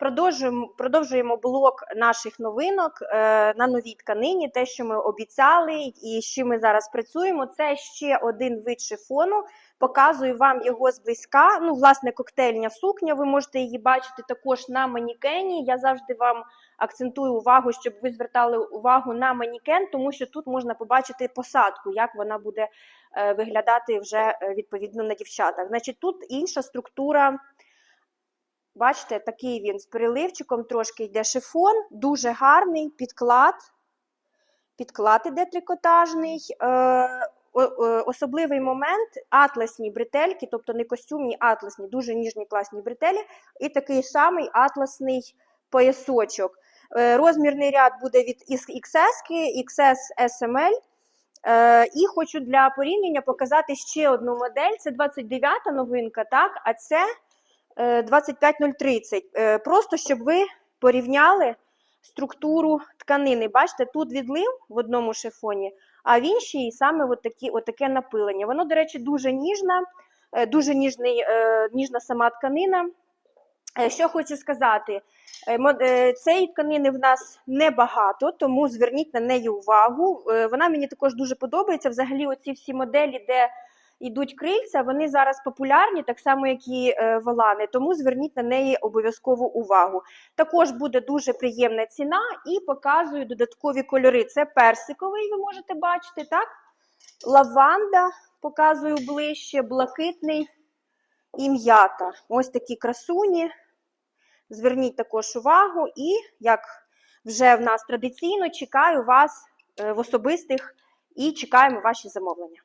Продовжуємо, продовжуємо блок наших новинок е, на новій тканині. Те, що ми обіцяли, і з чим ми зараз працюємо, це ще один вид шифону. Показую вам його зблизька. Ну, власне, коктейльня сукня. Ви можете її бачити також на манікені. Я завжди вам акцентую увагу, щоб ви звертали увагу на манікен, тому що тут можна побачити посадку, як вона буде е, виглядати вже е, відповідно на дівчатах. Значить, тут інша структура. Бачите, такий він з переливчиком, трошки йде шифон, дуже гарний підклад. Підклад іде трикотажний. Е, о- особливий момент атласні бретельки, тобто не костюмні, атласні, дуже ніжні класні бретелі, і такий самий атласний поясочок. Е, розмірний ряд буде від XS, XS SML. Е, і хочу для порівняння показати ще одну модель. Це 29-та новинка, так, а це е, 25030. Е, Просто щоб ви порівняли структуру тканини. Бачите, тут відлив в одному шифоні, а в іншій саме от такі, таке напилення. Воно, до речі, дуже ніжна, е, дуже ніжний, е, ніжна сама тканина. Е, Що хочу сказати, Е, е, цієї тканини в нас небагато, тому зверніть на неї увагу. Е, Вона мені також дуже подобається. Взагалі, оці всі моделі, де йдуть крильця, вони зараз популярні, так само, як і е, волани, тому зверніть на неї обов'язкову увагу. Також буде дуже приємна ціна і показую додаткові кольори. Це персиковий, ви можете бачити, так? Лаванда, показую ближче, блакитний і м'ята. Ось такі красуні. Зверніть також увагу, і як вже в нас традиційно, чекаю вас е, в особистих і чекаємо ваші замовлення.